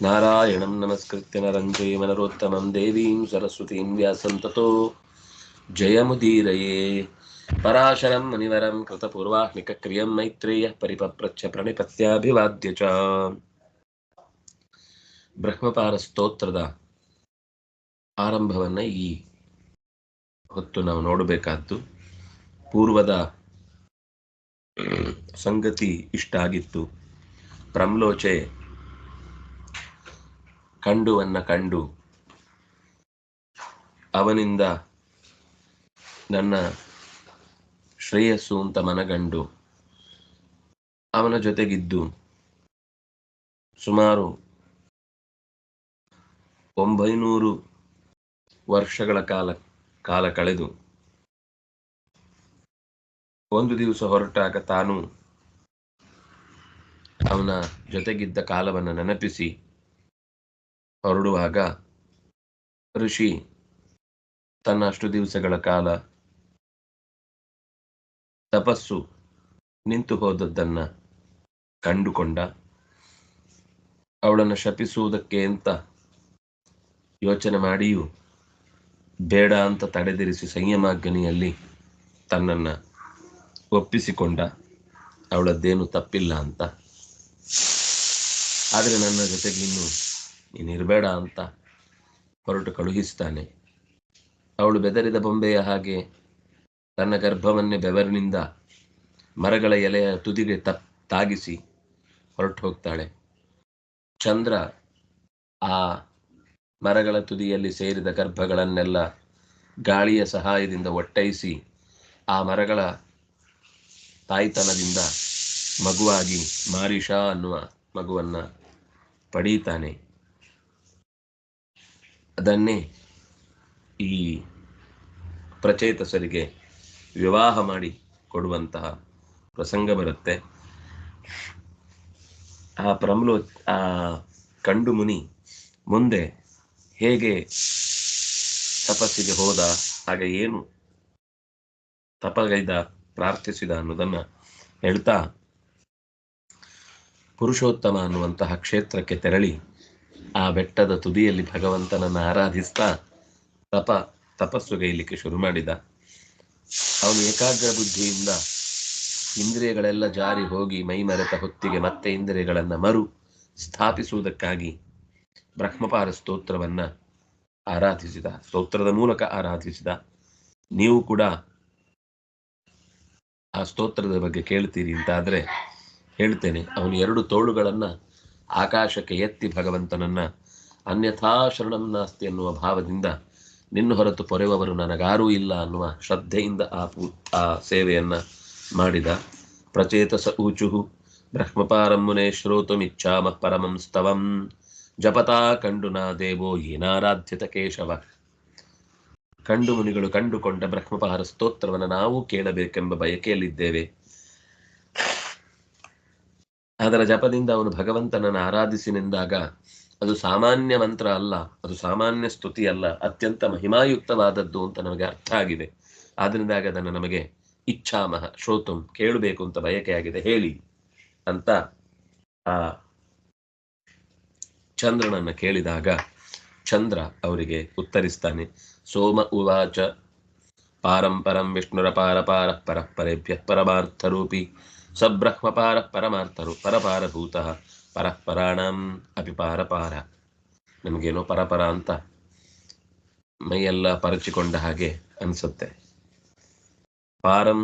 नारायणं नमस्कृत्य नरं चैव नरोत्तमं देवीं सरस्वतीं व्यासं ततो जयमुदीरये पराशरं मुनिवरं कृतपूर्वाह्निकक्रियं मैत्रेयः परिपप्रच्छ प्रणिपत्याभिवाद्य च ಬ್ರಹ್ಮಪಾರ ಸ್ತೋತ್ರದ ಆರಂಭವನ್ನು ಈ ಹೊತ್ತು ನಾವು ನೋಡಬೇಕಾದ್ದು ಪೂರ್ವದ ಸಂಗತಿ ಇಷ್ಟ ಆಗಿತ್ತು ಪ್ರಮ್ಲೋಚೆ ಕಂಡುವನ್ನ ಕಂಡು ಅವನಿಂದ ನನ್ನ ಶ್ರೇಯಸ್ಸು ಅಂತ ಮನಗಂಡು ಅವನ ಜೊತೆಗಿದ್ದು ಸುಮಾರು ಒಂಬೈನೂರು ವರ್ಷಗಳ ಕಾಲ ಕಾಲ ಕಳೆದು ಒಂದು ದಿವಸ ಹೊರಟಾಗ ತಾನು ಅವನ ಜೊತೆಗಿದ್ದ ಕಾಲವನ್ನು ನೆನಪಿಸಿ. ಹೊರಡುವಾಗ ಋಷಿ ತನ್ನ ಅಷ್ಟು ದಿವಸಗಳ ಕಾಲ ತಪಸ್ಸು ನಿಂತು ಹೋದದ್ದನ್ನು ಕಂಡುಕೊಂಡ. ಅವಳನ್ನು ಶಪಿಸುವುದಕ್ಕೆ ಅಂತ ಯೋಚನೆ ಮಾಡಿಯೂ ಬೇಡ ಅಂತ ತಡೆದಿರಿಸಿ ಸಂಯಮಾಗ್ನಿಯಲ್ಲಿ ತನ್ನನ್ನು ಒಪ್ಪಿಸಿಕೊಂಡ. ಅವಳದ್ದೇನು ತಪ್ಪಿಲ್ಲ ಅಂತ ಆದರೆ ನನ್ನ ಜೊತೆಗೆ ಇನ್ನು ಇರಬೇಡ ಅಂತ ಹೊರಟು ಕಳುಹಿಸ್ತಾನೆ. ಅವಳು ಬೆದರಿದ ಬೊಂಬೆಯ ಹಾಗೆ ತನ್ನ ಗರ್ಭವನ್ನೇ ಬೆವರಿನಿಂದ ಮರಗಳ ಎಲೆಯ ತುದಿಗೆ ತಪ್, ತಾಗಿಸಿ ಹೊರಟು ಹೋಗ್ತಾಳೆ. ಚಂದ್ರ ಆ ಮರಗಳ ತುದಿಯಲ್ಲಿ ಸೇರಿದ ಗರ್ಭಗಳನ್ನೆಲ್ಲ ಗಾಳಿಯ ಸಹಾಯದಿಂದ ಒಟ್ಟೈಸಿ ಆ ಮರಗಳ ತಾಯ್ತನದಿಂದ ಮಗುವಾಗಿ ಮಾರಿಷಾ ಅನ್ನುವ ಮಗುವನ್ನ ಪಡೀತಾನೆ. ಅದನ್ನೇ ಈ ಪ್ರಚೇತಸರಿಗೆ ವಿವಾಹ ಮಾಡಿ ಕೊಡುವಂತಹ ಪ್ರಸಂಗ ಬರುತ್ತೆ. ಆ ಪ್ರಮ್ಲೋ, ಆ ಕಂಡು ಮುನಿ ಮುಂದೆ ಹೇಗೆ ತಪಸ್ಸಿಗೆ ಹೋದ, ಹಾಗೆ ಏನು ತಪಗೈದ, ಪ್ರಾರ್ಥಿಸಿದ ಅನ್ನೋದನ್ನ ಹೇಳ್ತಾ ಪುರುಷೋತ್ತಮ ಅನ್ನುವಂತಹ ಕ್ಷೇತ್ರಕ್ಕೆ ತೆರಳಿ ಆ ಬೆಟ್ಟದ ತುದಿಯಲ್ಲಿ ಭಗವಂತನನ್ನು ಆರಾಧಿಸ್ತಾ ತಪ ತಪಸ್ಸುಗೈಲಿಕ್ಕೆ ಶುರು ಮಾಡಿದ. ಅವನು ಏಕಾಗ್ರ ಬುದ್ಧಿಯಿಂದ ಇಂದ್ರಿಯಗಳೆಲ್ಲ ಜಾರಿ ಹೋಗಿ ಮೈ ಮರೆತ ಹೊತ್ತಿಗೆ ಮತ್ತೆ ಇಂದ್ರಿಯಗಳನ್ನ ಮರು ಸ್ಥಾಪಿಸುವುದಕ್ಕಾಗಿ ಬ್ರಹ್ಮಪಾರ ಸ್ತೋತ್ರವನ್ನ ಆರಾಧಿಸಿದ, ಸ್ತೋತ್ರದ ಮೂಲಕ ಆರಾಧಿಸಿದ. ನೀವು ಕೂಡ ಆ ಸ್ತೋತ್ರದ ಬಗ್ಗೆ ಕೇಳ್ತೀರಿ ಅಂತಾದ್ರೆ ಹೇಳ್ತೇನೆ ಅವನು ಎರಡು ತೋಳುಗಳನ್ನ ಆಕಾಶಕ್ಕೆ ಎತ್ತಿ ಭಗವಂತನನ್ನ, ಅನ್ಯಥಾ ಶರಣಂ ನಾಸ್ತಿ ಅನ್ನುವ ಭಾವದಿಂದ ನಿನ್ನ ಹೊರತು ಪೊರೆಯುವವರು ನನಗಾರೂ ಇಲ್ಲ ಅನ್ನುವ ಶ್ರದ್ಧೆಯಿಂದ ಆ ಪೂ, ಆ ಸೇವೆಯನ್ನ ಮಾಡಿದ ಪ್ರಚೇತಸ ಊಚುಹು ಬ್ರಹ್ಮಪಾರಂ ಮುನೆ ಶ್ರೋತುಮಿಚ್ಛಾಮ ಪರಮಂ ಸ್ತವಂ, ಜಪತಾ ಕಂಡು ನಾ ದೇವೋ ಏನಾರಾಧ್ಯತ ಕೇಶವ. ಕಂಡು ಮುನಿಗಳು ಕಂಡುಕೊಂಡ ಬ್ರಹ್ಮಪಾರ ಸ್ತೋತ್ರವನ್ನು ನಾವು ಕೇಳಬೇಕೆಂಬ ಬಯಕೆಯಲ್ಲಿದ್ದೇವೆ. ಅದರ ಜಪದಿಂದ ಅವನು ಭಗವಂತನನ್ನು ಆರಾಧಿಸಿನೆಂದಾಗ ಅದು ಸಾಮಾನ್ಯ ಮಂತ್ರ ಅಲ್ಲ, ಅದು ಸಾಮಾನ್ಯ ಸ್ತುತಿ ಅಲ್ಲ, ಅತ್ಯಂತ ಮಹಿಮಾಯುಕ್ತವಾದದ್ದು ಅಂತ ನಮಗೆ ಅರ್ಥ ಆಗಿದೆ. ಆದ್ರಿಂದಾಗ ಅದನ್ನು ನಮಗೆ ಇಚ್ಛಾಮಹ, ಶ್ರೋತುಂ, ಕೇಳಬೇಕು ಅಂತ ಬಯಕೆಯಾಗಿದೆ ಹೇಳಿ ಅಂತ ಆ ಚಂದ್ರನನ್ನ ಕೇಳಿದಾಗ ಚಂದ್ರ ಅವರಿಗೆ ಉತ್ತರಿಸ್ತಾನೆ, ಸೋಮ ಉವಾಚ, ಪಾರಂಪರಂ ವಿಷ್ಣುರ ಪಾರ ಪಾರ ಪರಪರೇಭ್ಯ ಪರಮಾರ್ಥರೂಪಿ. ಸಬ್ರಹ್ಮಪಾರ ಪರಮಾರ್ಥರು ಪರಪಾರಭೂತ ಪರಃಪರಾಣಂ ಅಪಿ ಪಾರಪಾರ ನಮಗೇನೋ ಪರಪರ ಅಂತ ಮೈಯೆಲ್ಲ ಪರಚಿಕೊಂಡ ಹಾಗೆ ಅನಿಸುತ್ತೆ. ಪಾರಂ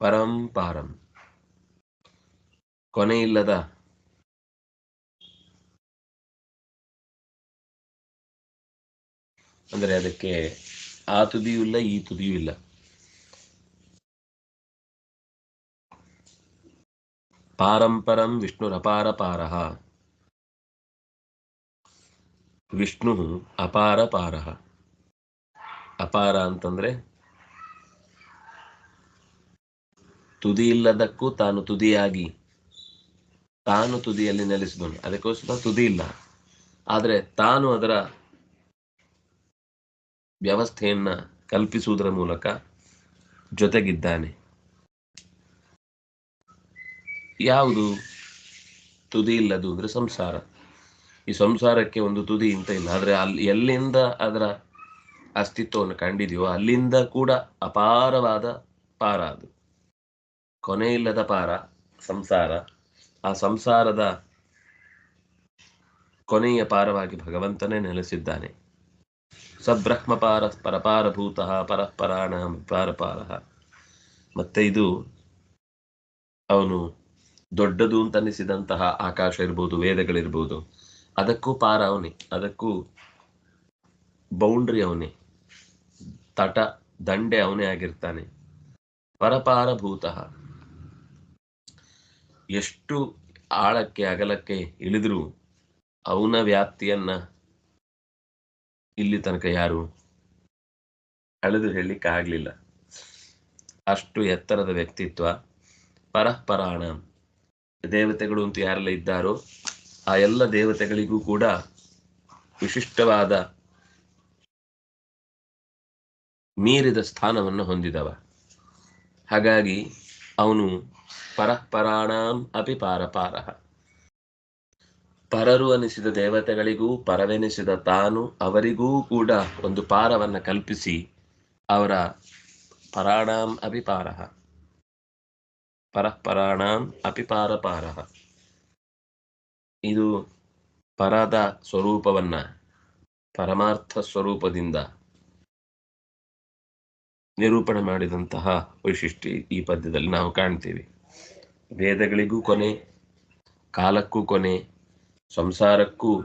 ಪರಂ ಪಾರಂ. ಕೊನೆಯಿಲ್ಲದ ಅಂದರೆ ಅದಕ್ಕೆ ಆ ತುದಿಯೂ ಇಲ್ಲ, ಈ ತುದಿಯೂ ಇಲ್ಲ. ಪಾರಂಪರಂ ವಿಷ್ಣುರಪಾರ ಪಾರ ವಿಷ್ಣು ಅಪಾರ ಪಾರ. ಅಪಾರ ಅಂತಂದ್ರೆ ತುದಿ ಇಲ್ಲದಕ್ಕೂ ತಾನು ತುದಿಯಾಗಿ, ತಾನು ತುದಿಯಲ್ಲಿ ನೆಲೆಸಿದನು ಅದಕ್ಕೋಸ್ಕರ ತುದಿ ಇಲ್ಲ. ಆದರೆ ತಾನು ಅದರ ವ್ಯವಸ್ಥೆಯನ್ನ ಕಲ್ಪಿಸುವುದರ ಮೂಲಕ ಜೊತೆಗಿದ್ದಾನೆ. ಯಾವುದು ತುದಿ ಇಲ್ಲದು ಅಂದ್ರೆ ಸಂಸಾರ. ಈ ಸಂಸಾರಕ್ಕೆ ಒಂದು ತುದಿ ಅಂತ ಇಲ್ಲ. ಆದರೆ ಅಲ್ಲಿ ಎಲ್ಲಿಂದ ಅದರ ಅಸ್ತಿತ್ವವನ್ನು ಕಂಡಿದೆಯೋ ಅಲ್ಲಿಂದ ಕೂಡ ಅಪಾರವಾದ ಪಾರ ಅದು. ಕೊನೆ ಇಲ್ಲದ ಪಾರ, ಸಂಸಾರ. ಆ ಸಂಸಾರದ ಕೊನೆಯ ಪಾರವಾಗಿ ಭಗವಂತನೇ ನೆಲೆಸಿದ್ದಾನೆ. ಸಬ್ರಹ್ಮಪಾರ ಪರಪಾರಭೂತ, ಪರಪರಾಣ, ಪಾರಪಾರ. ಮತ್ತೆ ಇದು ಅವನು ದೊಡ್ಡದು ಅಂತ ಅನಿಸಿದಂತಹ ಆಕಾಶ ಇರ್ಬೋದು, ವೇದಗಳಿರ್ಬೋದು, ಅದಕ್ಕೂ ಪಾರ ಅವನೇ, ಅದಕ್ಕೂ ಬೌಂಡ್ರಿ ಅವನೇ, ತಟ, ದಂಡೆ ಅವನೇ ಆಗಿರ್ತಾನೆ. ಪರಪಾರಭೂತ. ಎಷ್ಟು ಆಳಕ್ಕೆ, ಅಗಲಕ್ಕೆ ಇಳಿದ್ರು ಅವನ ವ್ಯಾಪ್ತಿಯನ್ನ ಇಲ್ಲಿ ತನಕ ಯಾರು ಅಳೆದು ಹೇಳಲಿಕ್ಕೆ ಆಗ್ಲಿಲ್ಲ. ಅಷ್ಟು ಎತ್ತರದ ವ್ಯಕ್ತಿತ್ವ ಪರಪರಾಣ. ದೇವತೆಗಳು ಅಂತ ಯಾರೆಲ್ಲ ಇದ್ದಾರೋ, ಆ ಎಲ್ಲ ದೇವತೆಗಳಿಗೂ ಕೂಡ ವಿಶಿಷ್ಟವಾದ ಮೀರಿದ ಸ್ಥಾನವನ್ನು ಹೊಂದಿದವ. ಹಾಗಾಗಿ ಅವನು ಪರಪರಾಣಾಂ ಅಪಿ ಪಾರಪಾರ. ಪರರು ಅನಿಸಿದ ದೇವತೆಗಳಿಗೂ, ಪರವೆನಿಸಿದ ತಾನು ಅವರಿಗೂ ಕೂಡ ಒಂದು ಪಾರವನ್ನ ಕಲ್ಪಿಸಿ ಅವರ ಪರಾಣಾಂ ಅಪಿ ಪಾರಃ ಪರಪರಾಣಾಂ ಅಪಿ ಪಾರಪಾರ. ಇದು ಪರದ ಸ್ವರೂಪವನ್ನ ಪರಮಾರ್ಥ ಸ್ವರೂಪದಿಂದ ನಿರೂಪಣೆ ಮಾಡಿದಂತಹ ವೈಶಿಷ್ಟ್ಯ ಈ ಪದ್ಯದಲ್ಲಿ ನಾವು ಕಾಣ್ತೀವಿ. ವೇದಗಳಿಗೂ ಕೊನೆ, ಕಾಲಕ್ಕೂ ಕೊನೆ, ಸಂಸಾರಕ್ಕೂ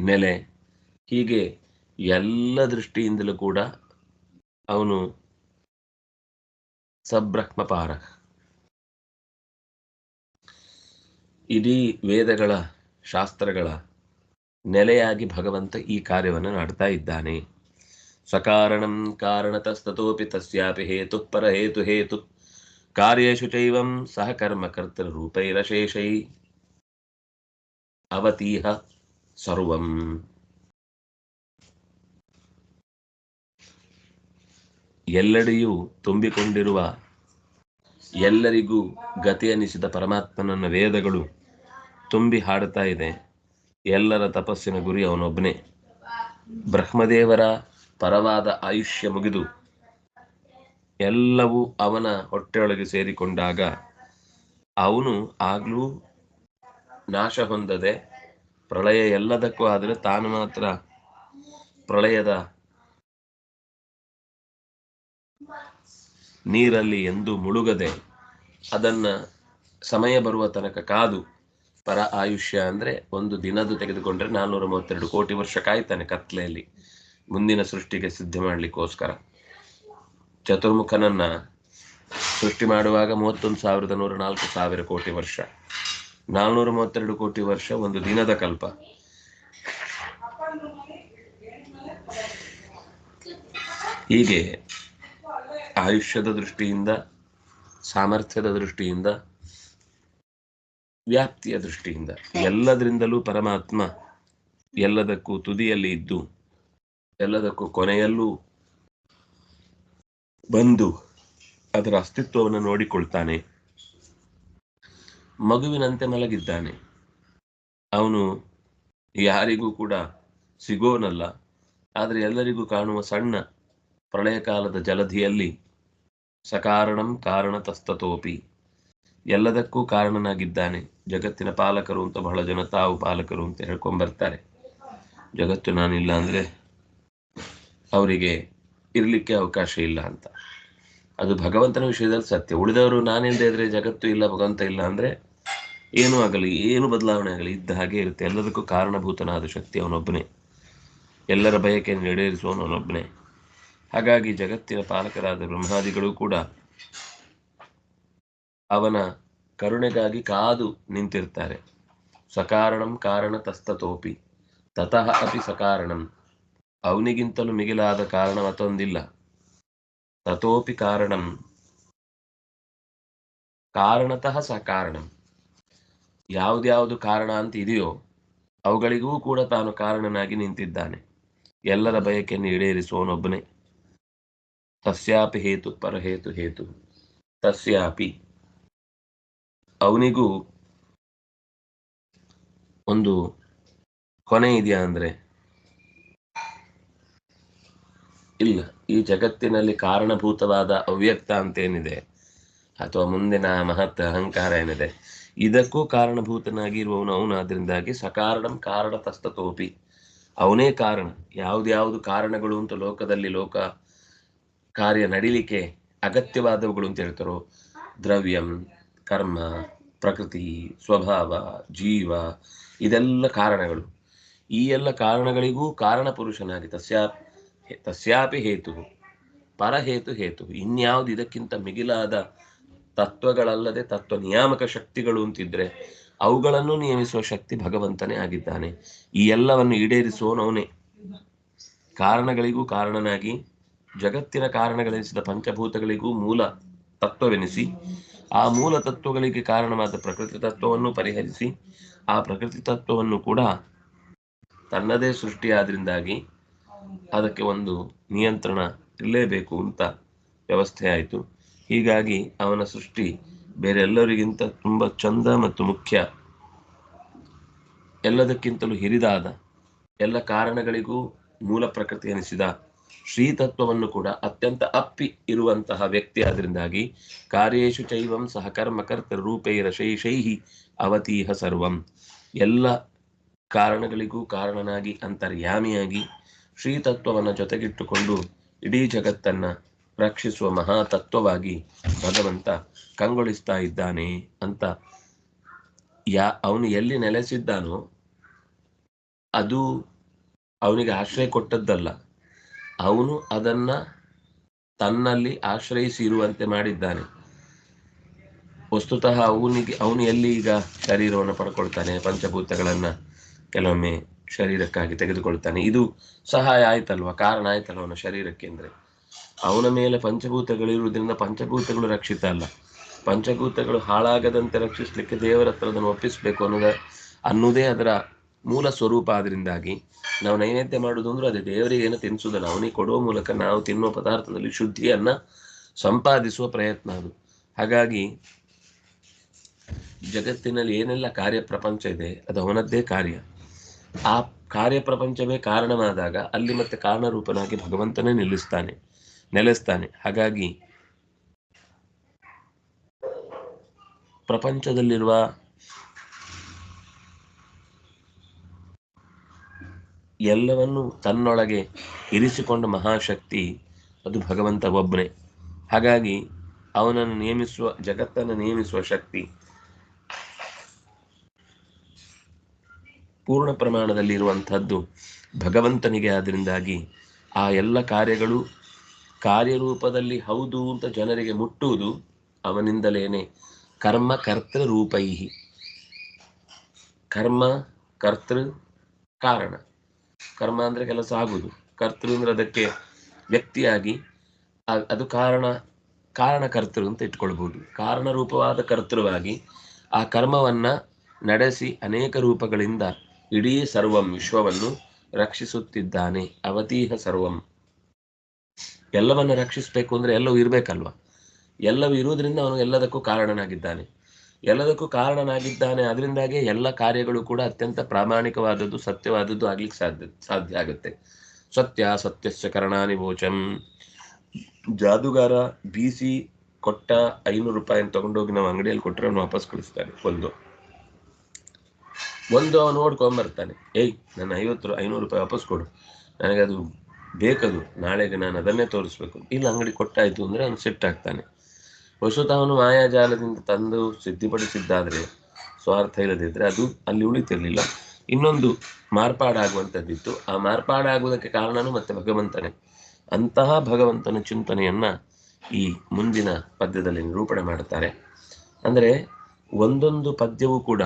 ನೆಲೆ ಹೀಗೆ ಎಲ್ಲ ದೃಷ್ಟಿಯಿಂದಲೂ ಕೂಡ ಅವನು ಸಬ್ರಹ್ಮಪಾರ. ಇಡೀ ವೇದಗಳ ಶಾಸ್ತ್ರಗಳ ನೆಲೆಯಾಗಿ ಭಗವಂತ ಈ ಕಾರ್ಯವನ್ನು ನಾಡ್ತಾ ಇದ್ದಾನೆ. ಸಕಾರಣಂ ಕಾರಣತಸ್ತತೋಪಿ ತಸ್ಯಾಪಿ ಹೇತು ಪರಹೇತು ಹೇತು ಕಾರ್ಯೇಷು ಚೈವಂ ಸಹಕರ್ಮ ಕರ್ತೃ ರೂಪೈರಶೇಷೈ ಅವತೀಹ ಸರ್ವಂ. ಎಲ್ಲೆಡೆಯೂ ತುಂಬಿಕೊಂಡಿರುವ ಎಲ್ಲರಿಗೂ ಗತಿ ಅನಿಸಿದ ಪರಮಾತ್ಮನನ್ನ ವೇದಗಳು ತುಂಬಿ ಹಾಡುತ್ತಾ ಇದೆ. ಎಲ್ಲರ ತಪಸ್ಸಿನ ಗುರಿ ಅವನೊಬ್ಬನೇ. ಬ್ರಹ್ಮದೇವರ ಪರವಾದ ಆಯುಷ್ಯ ಮುಗಿದು ಎಲ್ಲವೂ ಅವನ ಹೊಟ್ಟೆಯೊಳಗೆ ಸೇರಿಕೊಂಡಾಗ ಅವನು ಆಗ್ಲೂ ನಾಶ ಹೊಂದದೆ ಪ್ರಳಯ ಎಲ್ಲದಕ್ಕೂ ಆದರೆ ತಾನು ಮಾತ್ರ ಪ್ರಳಯದ ನೀರಲ್ಲಿ ಎಂದು ಮುಳುಗದೆ ಅದನ್ನ ಸಮಯ ಬರುವ ತನಕ ಕಾದು ಪರ ಆಯುಷ್ಯ ಅಂದ್ರೆ ಒಂದು ದಿನದ್ದು ತೆಗೆದುಕೊಂಡ್ರೆ ನಾನ್ನೂರ ಮೂವತ್ತೆರಡು ಕೋಟಿ ವರ್ಷ ಕಾಯ್ತಾನೆ ಕತ್ಲೆಯಲ್ಲಿ ಮುಂದಿನ ಸೃಷ್ಟಿಗೆ ಸಿದ್ಧ ಮಾಡ್ಲಿಕ್ಕೋಸ್ಕರ. ಚತುರ್ಮುಖನನ್ನ ಸೃಷ್ಟಿ ಮಾಡುವಾಗ ಮೂವತ್ತೊಂದು ಸಾವಿರದ ನೂರ ನಾಲ್ಕು ಸಾವಿರ ಕೋಟಿ ವರ್ಷ. ನಾಲ್ನೂರ ಮೂವತ್ತೆರಡು ಕೋಟಿ ವರ್ಷ ಒಂದು ದಿನದ ಕಲ್ಪ. ಹೀಗೆ ಆಯುಷ್ಯದ ದೃಷ್ಟಿಯಿಂದ ಸಾಮರ್ಥ್ಯದ ದೃಷ್ಟಿಯಿಂದ ವ್ಯಾಪ್ತಿಯ ದೃಷ್ಟಿಯಿಂದ ಎಲ್ಲದರಿಂದಲೂ ಪರಮಾತ್ಮ ಎಲ್ಲದಕ್ಕೂ ತುದಿಯಲ್ಲಿ ಇದ್ದು ಎಲ್ಲದಕ್ಕೂ ಕೊನೆಯಲ್ಲೂ ಬಂದು ಅದರ ಅಸ್ತಿತ್ವವನ್ನು ನೋಡಿಕೊಳ್ತಾನೆ. ಮಗುವಿನಂತೆ ಮಲಗಿದ್ದಾನೆ. ಅವನು ಯಾರಿಗೂ ಕೂಡ ಸಿಗೋನಲ್ಲ. ಆದರೆ ಎಲ್ಲರಿಗೂ ಕಾಣುವ ಸಣ್ಣ ಪ್ರಳಯ ಕಾಲದ ಜಲಧಿಯಲ್ಲಿ ಸಕಾರಣಂ ಕಾರಣತಸ್ತತೋಪಿ. ಎಲ್ಲದಕ್ಕೂ ಕಾರಣನಾಗಿದ್ದಾನೆ. ಜಗತ್ತಿನ ಪಾಲಕರು ಅಂತ ಬಹಳ ಜನ ತಾವು ಪಾಲಕರು ಅಂತ ಹೇಳ್ಕೊಂಡ್ಬರ್ತಾರೆ ಜಗತ್ತು ನಾನಿಲ್ಲ ಅಂದ್ರೆ ಅವರಿಗೆ ಇರಲಿಕ್ಕೆ ಅವಕಾಶ ಇಲ್ಲ ಅಂತ. ಅದು ಭಗವಂತನ ವಿಷಯದಲ್ಲಿ ಸತ್ಯ. ಉಳಿದವರು ನಾನಿಲ್ಲದೆ ಇದ್ರೆ ಜಗತ್ತು ಇಲ್ಲ, ಭಗವಂತ ಇಲ್ಲ ಅಂದ್ರೆ ಏನೂ ಆಗಲಿ, ಏನು ಬದಲಾವಣೆ ಆಗಲಿ ಇದ್ದ ಹಾಗೆ ಇರುತ್ತೆ. ಎಲ್ಲದಕ್ಕೂ ಕಾರಣಭೂತನಾದ ಶಕ್ತಿ ಅವನೊಬ್ಬನೇ. ಎಲ್ಲರ ಬಯಕೆಯನ್ನು ಈಡೇರಿಸುವವನು ಅವನೊಬ್ಬನೇ ಹಾಗಾಗಿ ಜಗತ್ತಿನ ಪಾಲಕರಾದ ಬ್ರಹ್ಮಾದಿಗಳು ಕೂಡ ಅವನ ಕರುಣೆಗಾಗಿ ಕಾದು ನಿಂತಿರ್ತಾರೆ. ಸಕಾರಣಂ ಕಾರಣ ತಸ್ತತೋಪಿ. ತತಃ ಅಪಿ ಸಕಾರಣಂ. ಅವನಿಗಿಂತಲೂ ಮಿಗಿಲಾದ ಕಾರಣ ಮತ್ತೊಂದಿಲ್ಲ. ತತೋಪಿ ಕಾರಣಂ. ಕಾರಣತಃ ಸಕಾರಣಂ. ಯಾವುದ್ಯಾವುದು ಕಾರಣ ಅಂತ ಇದೆಯೋ ಅವುಗಳಿಗೂ ಕೂಡ ತಾನು ಕಾರಣನಾಗಿ ನಿಂತಿದ್ದಾನೆ. ಎಲ್ಲರ ಬಯಕೆಯನ್ನು ಈಡೇರಿಸುವವನೊಬ್ಬನೇ. ತಸ್ಯಾಪಿ ಹೇತು ಪರಹೇತು ಹೇತು ತಸ್ಯಾಪಿ ಅವನಿಗೂ ಒಂದು ಕೊನೆ ಇದೆಯಾ ಅಂದ್ರೆ? ಇಲ್ಲ, ಈ ಜಗತ್ತಿನಲ್ಲಿ ಕಾರಣಭೂತವಾದ ಅವ್ಯಕ್ತ ಅಂತೇನಿದೆ? ಅಥವಾ ಮುಂದಿನ ಮಹತ್ ಅಹಂಕಾರ ಏನಿದೆ? ಇದಕ್ಕೂ ಕಾರಣಭೂತನಾಗಿರುವವನು ಅವನು ಅದರಿಂದಾಗಿ ಸಕಾರಣಂ ಕಾರಣ ತಸ್ತತೋಪಿ ಅವನೇ ಕಾರಣ. ಯಾವ್ದ್ಯಾವ್ದು ಕಾರಣಗಳು ಅಂತ ಲೋಕದಲ್ಲಿ, ಲೋಕ ಕಾರ್ಯ ನಡೀಲಿಕ್ಕೆ ಅಗತ್ಯವಾದವುಗಳು ಅಂತ ಹೇಳ್ತಾರೋ, ದ್ರವ್ಯಂ, ಕರ್ಮ, ಪ್ರಕೃತಿ, ಸ್ವಭಾವ, ಜೀವ, ಇದೆಲ್ಲ ಕಾರಣಗಳು. ಈ ಎಲ್ಲ ಕಾರಣಗಳಿಗೂ ಕಾರಣ ಪುರುಷನಾಗಿ ತಸ್ಯಾ ತಸ್ಯಾಪಿ ಹೇತು, ಪರಹೇತು ಹೇತು, ಇನ್ಯಾವುದು ಇದಕ್ಕಿಂತ ಮಿಗಿಲಾದ ತತ್ವಗಳಲ್ಲದೆ ತತ್ವ ನಿಯಾಮಕ ಶಕ್ತಿಗಳು ಅಂತಿದ್ರೆ ಅವುಗಳನ್ನು ನಿಯಮಿಸುವ ಶಕ್ತಿ ಭಗವಂತನೇ ಆಗಿದ್ದಾನೆ. ಈ ಎಲ್ಲವನ್ನು ಈಡೇರಿಸುವವನವನೇ ಕಾರಣಗಳಿಗೂ ಕಾರಣನಾಗಿ ಜಗತ್ತಿನ ಕಾರಣಗಳೆನಿಸಿದ ಪಂಚಭೂತಗಳಿಗೂ ಮೂಲ ತತ್ವವೆನಿಸಿ, ಆ ಮೂಲ ತತ್ವಗಳಿಗೆ ಕಾರಣವಾದ ಪ್ರಕೃತಿ ತತ್ವವನ್ನು ಪರಿಹರಿಸಿ, ಆ ಪ್ರಕೃತಿ ತತ್ವವನ್ನು ಕೂಡ ತನ್ನದೇ ಸೃಷ್ಟಿಯಾದ್ರಿಂದಾಗಿ ಅದಕ್ಕೆ ಒಂದು ನಿಯಂತ್ರಣ ಇರಲೇಬೇಕು ಅಂತ ವ್ಯವಸ್ಥೆ ಆಯಿತು. ಹೀಗಾಗಿ ಅವನ ಸೃಷ್ಟಿ ಬೇರೆಲ್ಲರಿಗಿಂತ ತುಂಬ ಚಂದ ಮತ್ತು ಮುಖ್ಯ. ಎಲ್ಲದಕ್ಕಿಂತಲೂ ಹಿರಿದಾದ ಎಲ್ಲ ಕಾರಣಗಳಿಗೂ ಮೂಲ ಪ್ರಕೃತಿ ಎನಿಸಿದ ಶ್ರೀತತ್ವವನ್ನು ಕೂಡ ಅತ್ಯಂತ ಅಪ್ಪಿ ಇರುವಂತಹ ವ್ಯಕ್ತಿ ಆದ್ರಿಂದಾಗಿ ಕಾರ್ಯೇಶು ಚೈವಂ ಸಹಕರ್ಮ ರೂಪೈರ ಶೈಶೈಹಿ ಅವತೀಹ ಸರ್ವಂ. ಎಲ್ಲ ಕಾರಣಗಳಿಗೂ ಕಾರಣನಾಗಿ ಅಂತರ್ಯಾಮಿಯಾಗಿ ಶ್ರೀತತ್ವವನ್ನು ಜೊತೆಗಿಟ್ಟುಕೊಂಡು ಇಡೀ ಜಗತ್ತನ್ನ ರಕ್ಷಿಸುವ ಮಹಾತತ್ವವಾಗಿ ಭಗವಂತ ಕಂಗೊಳಿಸ್ತಾ ಇದ್ದಾನೆ ಅಂತ ಯಾ, ಅವನು ಎಲ್ಲಿ ನೆಲೆಸಿದ್ದಾನೋ ಅದು ಅವನಿಗೆ ಆಶ್ರಯ ಕೊಟ್ಟದ್ದಲ್ಲ. ಅವನು ಅದನ್ನ ತನ್ನಲ್ಲಿ ಆಶ್ರಯಿಸಿ ಇರುವಂತೆ ಮಾಡಿದ್ದಾನೆ. ವಸ್ತುತಃ ಅವನಿಗೆ, ಅವನು ಎಲ್ಲಿ ಈಗ ಶರೀರವನ್ನು ಪಡ್ಕೊಳ್ತಾನೆ? ಪಂಚಭೂತಗಳನ್ನ ಕೆಲವೊಮ್ಮೆ ಶರೀರಕ್ಕಾಗಿ ತೆಗೆದುಕೊಳ್ತಾನೆ. ಇದು ಸಹಾಯ ಆಯ್ತಲ್ವ? ಕಾರಣ ಆಯ್ತಲ್ವ ಅವನ ಶರೀರಕ್ಕೆ ಅಂದ್ರೆ? ಅವನ ಮೇಲೆ ಪಂಚಭೂತಗಳಿರುವುದರಿಂದ ಪಂಚಭೂತಗಳು ರಕ್ಷಿತ ಅಲ್ಲ. ಪಂಚಭೂತಗಳು ಹಾಳಾಗದಂತೆ ರಕ್ಷಿಸಲಿಕ್ಕೆ ದೇವರ ಹತ್ರ ಅದನ್ನು ಒಪ್ಪಿಸಬೇಕು ಅನ್ನೋದ ಅನ್ನೋದೇ ಅದರ ಮೂಲ ಸ್ವರೂಪ ಆದ್ರಿಂದಾಗಿ ನಾವು ನೈವೇದ್ಯ ಮಾಡುವುದು ಅಂದ್ರೆ ಅದೇ ದೇವರಿಗೆ ಏನು ತಿನ್ನಿಸೋದಲ್ಲ ಅವನಿಗೆ ಕೊಡುವ ಮೂಲಕ ನಾವು ತಿನ್ನುವ ಪದಾರ್ಥದಲ್ಲಿ ಶುದ್ಧಿಯನ್ನ ಸಂಪಾದಿಸುವ ಪ್ರಯತ್ನ ಅದು. ಹಾಗಾಗಿ ಜಗತ್ತಿನಲ್ಲಿ ಏನೆಲ್ಲ ಕಾರ್ಯ ಪ್ರಪಂಚ ಇದೆ, ಅದು ಅವನದ್ದೇ ಕಾರ್ಯ. ಆ ಕಾರ್ಯ ಪ್ರಪಂಚವೇ ಕಾರಣವಾದಾಗ ಅಲ್ಲಿ ಮತ್ತೆ ಕಾರಣರೂಪನಾಗಿ ಭಗವಂತನೇ ನಿಲ್ಲಿಸ್ತಾನೆ, ನೆಲೆಸ್ತಾನೆ. ಹಾಗಾಗಿ ಪ್ರಪಂಚದಲ್ಲಿರುವ ಎಲ್ಲವನ್ನು ತನ್ನೊಳಗೆ ಇರಿಸಿಕೊಂಡ ಮಹಾಶಕ್ತಿ ಅದು ಭಗವಂತ ಒಬ್ಬನೇ ಹಾಗಾಗಿ ಅವನನ್ನು ನೇಮಿಸುವ ಜಗತ್ತನ್ನು ನೇಮಿಸುವ ಶಕ್ತಿ ಪೂರ್ಣ ಪ್ರಮಾಣದಲ್ಲಿ ಇರುವಂಥದ್ದು ಭಗವಂತನಿಗೆ ಆದ್ದರಿಂದಾಗಿ ಆ ಎಲ್ಲ ಕಾರ್ಯಗಳು ಕಾರ್ಯರೂಪದಲ್ಲಿ ಹೌದು ಅಂತ ಜನರಿಗೆ ಮುಟ್ಟುವುದು ಅವನಿಂದಲೇನೆ. ಕರ್ಮ ಕರ್ತೃ ರೂಪೈಹಿ ಕರ್ಮ ಕರ್ತೃ ಕಾರಣ. ಕರ್ಮ ಅಂದ್ರೆ ಕೆಲಸ ಆಗುವುದು ಕರ್ತೃ ಅಂದ್ರೆ ಅದಕ್ಕೆ ವ್ಯಕ್ತಿಯಾಗಿ ಅದು ಕಾರಣ ಕಾರಣ ಕರ್ತೃ ಅಂತ ಇಟ್ಕೊಳ್ಬಹುದು ಕಾರಣ ರೂಪವಾದ ಕರ್ತೃವಾಗಿ ಆ ಕರ್ಮವನ್ನ ನಡೆಸಿ ಅನೇಕ ರೂಪಗಳಿಂದ ಇಡೀ ಸರ್ವಂ ವಿಶ್ವವನ್ನು ರಕ್ಷಿಸುತ್ತಿದ್ದಾನೆ. ಅವತೀಹ ಸರ್ವಂ. ಎಲ್ಲವನ್ನ ರಕ್ಷಿಸಬೇಕು ಅಂದ್ರೆ ಎಲ್ಲವೂ ಇರ್ಬೇಕಲ್ವಾ? ಎಲ್ಲವೂ ಇರುವುದರಿಂದ ಅವನು ಎಲ್ಲದಕ್ಕೂ ಕಾರಣನಾಗಿದ್ದಾನೆ. ಎಲ್ಲದಕ್ಕೂ ಕಾರಣನಾಗಿದ್ದಾನೆ. ಅದರಿಂದಾಗಿ ಎಲ್ಲ ಕಾರ್ಯಗಳು ಕೂಡ ಅತ್ಯಂತ ಪ್ರಾಮಾಣಿಕವಾದದ್ದು, ಸತ್ಯವಾದದ್ದು ಆಗ್ಲಿಕ್ಕೆ ಸಾಧ್ಯ ಸಾಧ್ಯ ಆಗುತ್ತೆ. ಸತ್ಯ, ಸತ್ಯಸ್ಯ ಕರ್ಣಾನಿ ವೋಚಂ ಜಾದುಗಾರ ಬೀಸಿ ಕೊಟ್ಟ ಐನೂರು ರೂಪಾಯಿ ತಗೊಂಡೋಗಿ ನಾವು ಅಂಗಡಿಯಲ್ಲಿ ಕೊಟ್ಟರೆ ಅವನು ವಾಪಸ್ ಕಳಿಸ್ತಾನೆ. ಒಂದು. ಒಂದು ಅವನು ನೋಡ್ಕೊಂಬರ್ತಾನೆ. ಏಯ್, ನನ್ನ ಐವತ್ತು ಐನೂರು ರೂಪಾಯಿ ವಾಪಸ್ ಕೊಡು. ನನಗದು ಬೇಕದು. ನಾಳೆಗೆ ನಾನು ಅದನ್ನೇ ತೋರಿಸ್ಬೇಕು. ಇಲ್ಲ, ಅಂಗಡಿ ಕೊಟ್ಟಾಯಿತು ಅಂದ್ರೆ ಅವನು ಸೆಟ್ ವಸ್ತುತಃ ಅವನು ಮಾಯಾಜಾಲದಿಂದ ತಂದು ಸಿದ್ಧಿಪಡಿಸಿದ್ದಾದ್ರೆ ಸ್ವಾರ್ಥ ಇಲ್ಲದಿದ್ರೆ ಅದು ಅಲ್ಲಿ ಉಳಿತಿರಲಿಲ್ಲ. ಇನ್ನೊಂದು ಮಾರ್ಪಾಡಾಗುವಂಥದ್ದಿತ್ತು. ಆ ಮಾರ್ಪಾಡಾಗುವುದಕ್ಕೆ ಕಾರಣನೂ ಮತ್ತೆ ಭಗವಂತನೇ. ಅಂತಹ ಭಗವಂತನ ಚಿಂತನೆಯನ್ನ ಈ ಮುಂದಿನ ಪದ್ಯದಲ್ಲಿ ನಿರೂಪಣೆ ಮಾಡುತ್ತಾರೆ. ಅಂದರೆ ಒಂದೊಂದು ಪದ್ಯವೂ ಕೂಡ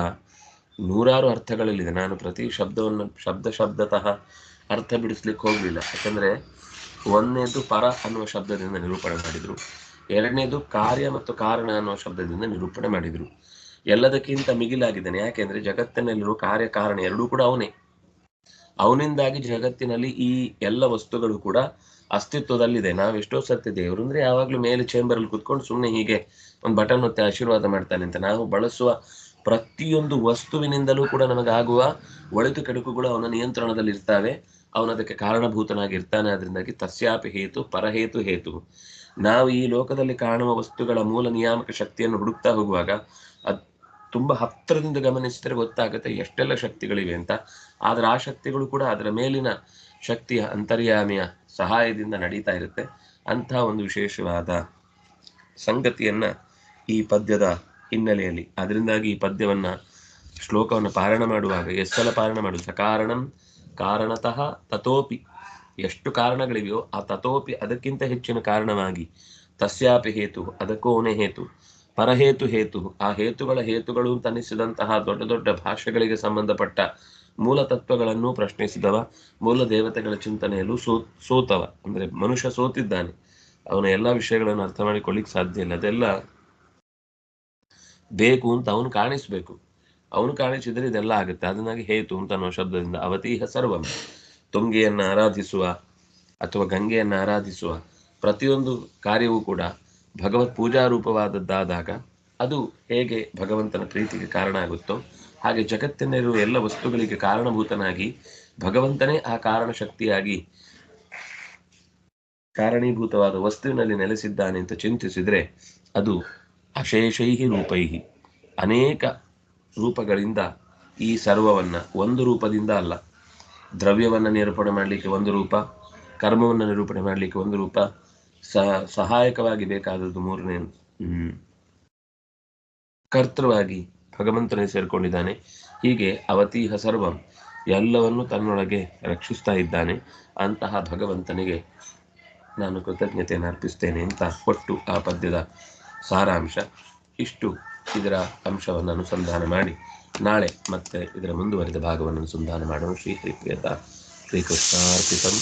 ನೂರಾರು ಅರ್ಥಗಳಲ್ಲಿದೆ. ನಾನು ಪ್ರತಿ ಶಬ್ದವನ್ನು ಶಬ್ದ ಶಬ್ದತಃ ಅರ್ಥ ಬಿಡಿಸ್ಲಿಕ್ಕೆ ಹೋಗಲಿಲ್ಲ. ಯಾಕಂದ್ರೆ ಒಂದನೇದು ಪರ ಅನ್ನುವ ಶಬ್ದದಿಂದ ನಿರೂಪಣೆ ಮಾಡಿದ್ರು. ಎರಡನೇದು ಕಾರ್ಯ ಮತ್ತು ಕಾರಣ ಅನ್ನೋ ಶಬ್ದದಿಂದ ನಿರೂಪಣೆ ಮಾಡಿದ್ರು. ಎಲ್ಲದಕ್ಕಿಂತ ಮಿಗಿಲಾಗಿದ್ದಾನೆ. ಯಾಕೆಂದ್ರೆ ಜಗತ್ತಿನಲ್ಲಿರುವ ಕಾರ್ಯ, ಕಾರಣ ಎರಡೂ ಕೂಡ ಅವನೇ. ಅವನಿಂದಾಗಿ ಜಗತ್ತಿನಲ್ಲಿ ಈ ಎಲ್ಲ ವಸ್ತುಗಳು ಕೂಡ ಅಸ್ತಿತ್ವದಲ್ಲಿದೆ. ನಾವು ಎಷ್ಟೋ ಸತ್ಯ ದೇವರು ಅಂದ್ರೆ ಯಾವಾಗ್ಲೂ ಮೇಲೆ ಚೇಂಬರ್ ಅಲ್ಲಿ ಕುತ್ಕೊಂಡು ಸುಮ್ಮನೆ ಹೀಗೆ ಒಂದು ಬಟನ್ ಒತ್ತಿ ಆಶೀರ್ವಾದ ಮಾಡ್ತಾನೆ ಅಂತ. ನಾವು ಬಳಸುವ ಪ್ರತಿಯೊಂದು ವಸ್ತುವಿನಿಂದಲೂ ಕೂಡ ನಮಗಾಗುವ ಒಳಿತು ಕೆಡುಕುಗಳು ಅವನ ನಿಯಂತ್ರಣದಲ್ಲಿ ಇರ್ತಾವೆ ಅವನದಕ್ಕೆ ಕಾರಣಭೂತನಾಗಿರ್ತಾನೆ. ಅದರಿಂದಾಗಿ ತಸ್ಯಾಪಿ ಹೇತು, ಪರಹೇತು ಹೇತು. ನಾವು ಈ ಲೋಕದಲ್ಲಿ ಕಾಣುವ ವಸ್ತುಗಳ ಮೂಲ ನಿಯಾಮಕ ಶಕ್ತಿಯನ್ನು ಹುಡುಕ್ತಾ ಹೋಗುವಾಗ ಅದ್ ತುಂಬಾ ಹತ್ತಿರದಿಂದ ಗಮನಿಸಿದರೆ ಗೊತ್ತಾಗುತ್ತೆ ಎಷ್ಟೆಲ್ಲ ಶಕ್ತಿಗಳಿವೆ ಅಂತ. ಆದ್ರೆ ಆ ಶಕ್ತಿಗಳು ಕೂಡ ಅದರ ಮೇಲಿನ ಶಕ್ತಿಯ ಅಂತರ್ಯಾಮಿಯ ಸಹಾಯದಿಂದ ನಡೀತಾ ಇರುತ್ತೆ. ಅಂತಹ ಒಂದು ವಿಶೇಷವಾದ ಸಂಗತಿಯನ್ನ ಈ ಪದ್ಯದ ಹಿನ್ನೆಲೆಯಲ್ಲಿ. ಅದರಿಂದಾಗಿ ಈ ಪದ್ಯವನ್ನ ಶ್ಲೋಕವನ್ನು ಪಾರಣ ಮಾಡುವಾಗ ಎಷ್ಟೆಲ್ಲ ಪಾರಣ ಮಾಡುವ ಸಕಾರಣಂ ಕಾರಣತಃ ತಥೋಪಿ ಎಷ್ಟು ಕಾರಣಗಳಿವೆಯೋ ಆ ತಥೋಪಿ ಅದಕ್ಕಿಂತ ಹೆಚ್ಚಿನ ಕಾರಣವಾಗಿ. ತಸ್ಯಾಪಿ ಹೇತು ಅದಕ್ಕೋನೆ ಹೇತು, ಪರಹೇತು ಹೇತು, ಆ ಹೇತುಗಳ ಹೇತುಗಳು ತನಿಸಿದಂತಹ ದೊಡ್ಡ ದೊಡ್ಡ ಭಾಷೆಗಳಿಗೆ ಸಂಬಂಧಪಟ್ಟ ಮೂಲ ತತ್ವಗಳನ್ನು ಪ್ರಶ್ನಿಸಿದವ, ಮೂಲ ದೇವತೆಗಳ ಚಿಂತನೆಯಲ್ಲೂ ಸೋ, ಸೋತವ. ಅಂದ್ರೆ ಮನುಷ್ಯ ಸೋತಿದ್ದಾನೆ. ಅವನ ಎಲ್ಲ ವಿಷಯಗಳನ್ನು ಅರ್ಥ ಮಾಡಿಕೊಳ್ಳಿಕ್ ಸಾಧ್ಯ ಇಲ್ಲ. ಅದೆಲ್ಲ ಬೇಕು ಅಂತ ಅವನು ಕಾಣಿಸ್ಬೇಕು. ಅವನು ಕಾಣಿಸಿದರೆ ಇದೆಲ್ಲ ಆಗುತ್ತೆ. ಅದನ್ನಾಗಿ ಹೇತು ಅಂತ ಅನ್ನೋ ಶಬ್ದದಿಂದ ಅವತೀಹ ಸರ್ವಂ. ತುಂಗೆಯನ್ನು ಆರಾಧಿಸುವ ಅಥವಾ ಗಂಗೆಯನ್ನು ಆರಾಧಿಸುವ ಪ್ರತಿಯೊಂದು ಕಾರ್ಯವೂ ಕೂಡ ಭಗವತ್ ಪೂಜಾ ರೂಪವಾದದ್ದಾದಾಗ ಅದು ಹೇಗೆ ಭಗವಂತನ ಪ್ರೀತಿಗೆ ಕಾರಣ ಆಗುತ್ತೋ, ಹಾಗೆ ಜಗತ್ತಿನಲ್ಲಿರುವ ಎಲ್ಲ ವಸ್ತುಗಳಿಗೆ ಕಾರಣಭೂತನಾಗಿ ಭಗವಂತನೇ ಆ ಕಾರಣ ಶಕ್ತಿಯಾಗಿ ಕಾರಣೀಭೂತವಾದ ವಸ್ತುವಿನಲ್ಲಿ ನೆಲೆಸಿದ್ದಾನೆ ಅಂತ ಚಿಂತಿಸಿದರೆ ಅದು ಅಶೇಷೈಹಿ ರೂಪೈಹಿ. ಅನೇಕ ರೂಪಗಳಿಂದ ಈ ಸರ್ವವನ್ನ ಒಂದು ರೂಪದಿಂದ ಅಲ್ಲ. ದ್ರವ್ಯವನ್ನು ನಿರೂಪಣೆ ಮಾಡಲಿಕ್ಕೆ ಒಂದು ರೂಪ, ಕರ್ಮವನ್ನು ನಿರೂಪಣೆ ಮಾಡಲಿಕ್ಕೆ ಒಂದು ರೂಪ ಸಹ ಸಹಾಯಕವಾಗಿ ಬೇಕಾದದ್ದು ಮೂರನೇ ಕರ್ತೃವಾಗಿ ಭಗವಂತನೇ ಸೇರಿಕೊಂಡಿದ್ದಾನೆ. ಹೀಗೆ ಅವತೀಹ ಸರ್ವಂ ಎಲ್ಲವನ್ನು ತನ್ನೊಳಗೆ ರಕ್ಷಿಸ್ತಾ ಇದ್ದಾನೆ. ಅಂತಹ ಭಗವಂತನಿಗೆ ನಾನು ಕೃತಜ್ಞತೆಯನ್ನು ಅರ್ಪಿಸ್ತೇನೆ ಅಂತ ಕೊಟ್ಟು ಆ ಪದ್ಯದ ಸಾರಾಂಶ. ಇಷ್ಟು ಇದರ ಅಂಶವನ್ನು ಅನುಸಂಧಾನ ಮಾಡಿ. ನಾಳೆ ಮತ್ತೆ ಇದರ ಮುಂದುವರಿದ ಭಾಗವನ್ನು ಅನುಸಂಧಾನ ಮಾಡೋಣ. ಶ್ರೀ ಹರಿಪ್ರಿಯತ ಶ್ರೀಕೃಷ್ಣಾರ್ಪಿತಂ